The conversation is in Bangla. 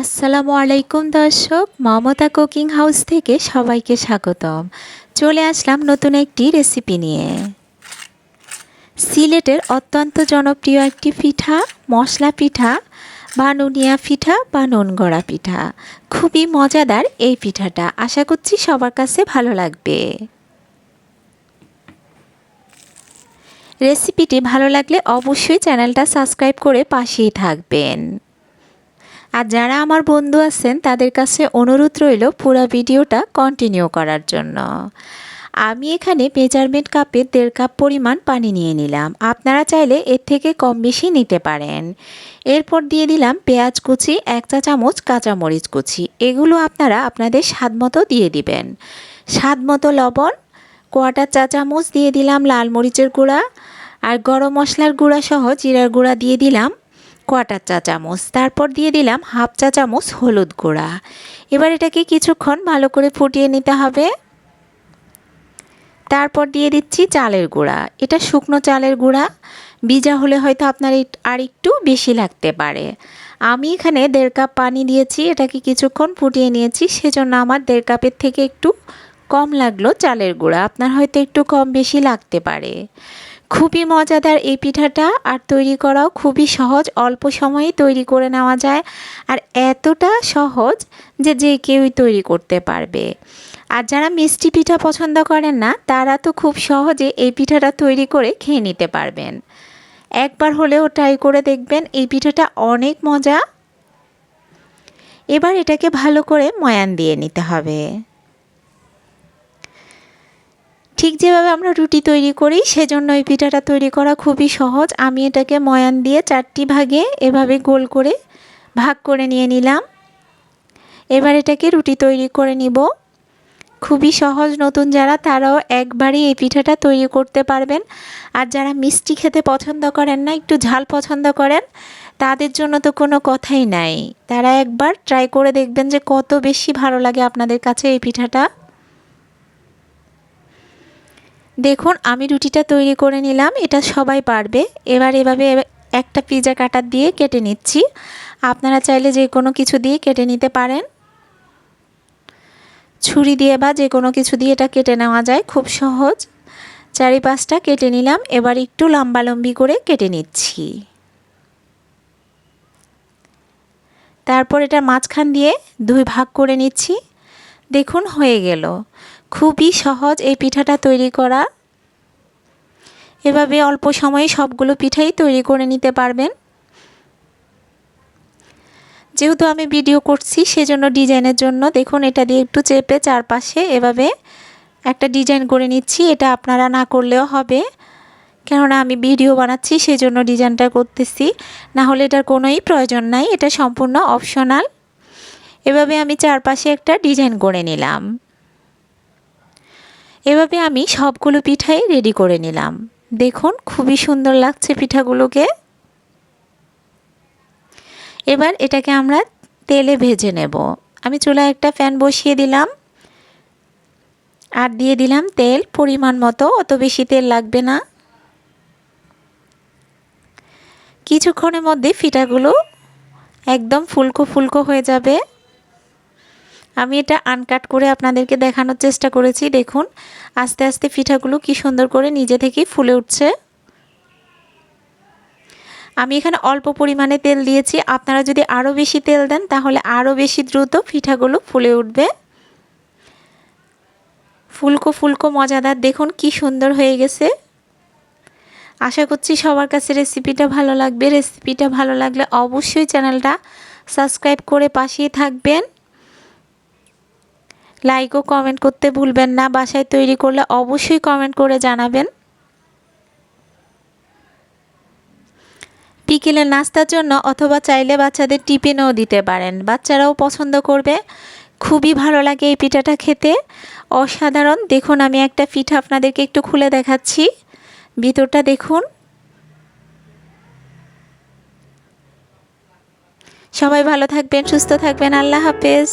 আসসালামু আলাইকুম দর্শক, মমতা কুকিং হাউস থেকে সবাইকে স্বাগতম। চলে আসলাম নতুন একটি রেসিপি নিয়ে। সিলেটের অত্যন্ত জনপ্রিয় একটি পিঠা, মশলা পিঠা, বা নুনিয়া পিঠা বা নুনগড়া পিঠা। খুবই মজাদার এই পিঠাটা। আশা করছি সবার কাছে ভালো লাগবে। রেসিপিটি ভালো লাগলে অবশ্যই চ্যানেলটা সাবস্ক্রাইব করে পাশেই থাকবেন। আর যারা আমার বন্ধু আছেন, তাদের কাছে অনুরোধ রইল পুরো ভিডিওটা কন্টিনিউ করার জন্য। আমি এখানে মেজারমেন্ট কাপে দেড় কাপ পরিমাণ পানি নিয়ে নিলাম। আপনারা চাইলে এর থেকে কম বেশি নিতে পারেন। এরপর দিয়ে দিলাম পেঁয়াজ কুচি, এক চা চামচ কাঁচামরিচ কুচি। এগুলো আপনারা আপনাদের স্বাদ মতো দিয়ে দিবেন। স্বাদ মতো লবণ, কোয়াটার চা চামচ দিয়ে দিলাম লাল মরিচের গুঁড়া, আর গরম মশলার গুঁড়া সহ জিরার গুঁড়া দিয়ে দিলাম। কোয়াটার চা চামচ, তারপর দিয়ে দিলাম হাফ চা চামচ হলুদ গুঁড়া। এবার এটাকে কিছুক্ষণ ভালো করে ফুটিয়ে নিতে হবে। তারপর দিয়ে দিচ্ছি চালের গুঁড়া। এটা শুকনো চালের গুঁড়া। বিজা হলে হয়তো আপনার আর একটু বেশি লাগতে পারে। আমি এখানে দেড় কাপ পানি দিয়েছি, এটাকে কিছুক্ষণ ফুটিয়ে নিয়েছি, সেজন্য আমার দেড় কাপের থেকে একটু কম লাগল চালের গুঁড়া। আপনার হয়তো একটু কম বেশি লাগতে পারে। খুবই মজাদার এই পিঠাটা আর তৈরি করাও খুবই সহজ, অল্প সময়ে তৈরি করে নেওয়া যায়। আর এতটা সহজ যে যে কেউই তৈরি করতে পারবে। আর যারা মিষ্টি পিঠা পছন্দ করেন না, তারা তো খুব সহজে এই পিঠাটা তৈরি করে খেয়ে নিতে পারবেন। একবার হলেও ট্রাই করে দেখবেন, এই পিঠাটা অনেক মজা। এবার এটাকে ভালো করে ময়ান দিয়ে নিতে হবে। ঠিক যেভাবে আমরা রুটি তৈরি করি, সেজন্য এই পিঠাটা তৈরি করা খুবই সহজ। আমি এটাকে ময়ান দিয়ে চারটি ভাগে এভাবে গোল করে ভাগ করে নিয়ে নিলাম। এবার এটাকে রুটি তৈরি করে নিব। খুবই সহজ, নতুন যারা, তারাও একবারই এই পিঠাটা তৈরি করতে পারবেন। আর যারা মিষ্টি খেতে পছন্দ করেন না, একটু ঝাল পছন্দ করেন, তাদের জন্য তো কোনো কথাই নাই। তারা একবার ট্রাই করে দেখবেন যে কত বেশি ভালো লাগে আপনাদের কাছে এই পিঠাটা। দেখুন, আমি রুটিটা তৈরি করে নিলাম, এটা সবাই পারবে। এবার এভাবে একটা পিজা কাটার দিয়ে কেটে নিচ্ছি। আপনারা চাইলে যে কোনো কিছু দিয়ে কেটে নিতে পারেন। ছুরি দিয়ে বা যে কোনো কিছু দিয়ে এটা কেটে নেওয়া যায়, খুব সহজ। চারিপাশটা কেটে নিলাম, এবার একটু লম্বালম্বি করে কেটে নিচ্ছি। তারপর এটা মাঝখান দিয়ে দুই ভাগ করে নিচ্ছি। দেখুন, হয়ে গেল। খুবই সহজ এই পিঠাটা তৈরি করা। এভাবে অল্প সময়ে সবগুলো পিঠাই তৈরি করে নিতে পারবেন। যেহেতু আমি ভিডিও করছি, সেজন্য ডিজাইনের জন্য দেখুন এটা দিয়ে একটু চেপে চারপাশে এভাবে একটা ডিজাইন করে নিচ্ছি, এটা আপনারা না করলেও হবে। কেননা আমি ভিডিও বানাচ্ছি, সেজন্য ডিজাইনটা করতেছি। না হলে এটার কোনোই প্রয়োজন নাই, এটা সম্পূর্ণ অপশনাল। এভাবে আমি চারপাশে একটা ডিজাইন করে নিলাম। এভাবে আমি সবগুলো পিঠাই রেডি করে নিলাম। দেখুন, খুবই সুন্দর লাগছে পিঠাগুলোকে। এবার এটাকে আমরা তেলে ভেজে নেব। আমি চুলায় একটা ফ্যান বসিয়ে দিলাম। আর দিয়ে দিলাম তেল, পরিমাণ মতো, অত বেশি তেল লাগবে না। কিছুক্ষণের মধ্যে ফিটাগুলো একদম ফুলকো ফুলকো হয়ে যাবে। আমি এটা আনকাট করে আপনাদেরকে দেখানোর চেষ্টা করেছি, দেখুন। আস্তে আস্তে পিঠাগুলো কি সুন্দর করে নিজে থেকেই ফুলে উঠছে। আমি এখানে অল্প পরিমাণে তেল দিয়েছি, আপনারা যদি আরও বেশি তেল দেন, তাহলে আরও বেশি দ্রুত পিঠাগুলো ফুলে উঠবে। ফুলকো ফুলকো মজাদার, দেখুন কি সুন্দর হয়ে গেছে। আশা করছি সবার কাছে রেসিপিটা ভালো লাগবে। রেসিপিটা ভালো লাগলে অবশ্যই চ্যানেলটা সাবস্ক্রাইব করে পাশেই থাকবেন। লাইক ও কমেন্ট করতে ভুলবেন না। বাসায় তৈরি করলে অবশ্যই কমেন্ট করে জানাবেন। বিকেলে নাস্তার জন্য অথবা চাইলে বাচ্চাদের টিফিনও দিতে পারেন। বাচ্চারাও পছন্দ করবে। খুবই ভালো লাগে এই পিঠাটা খেতে। অসাধারণ। দেখুন, আমি একটা পিঠা আপনাদেরকে একটু খুলে দেখাচ্ছি। ভিতরটা দেখুন। সবাই ভালো থাকবেন, সুস্থ থাকবেন। আল্লাহ হাফেজ।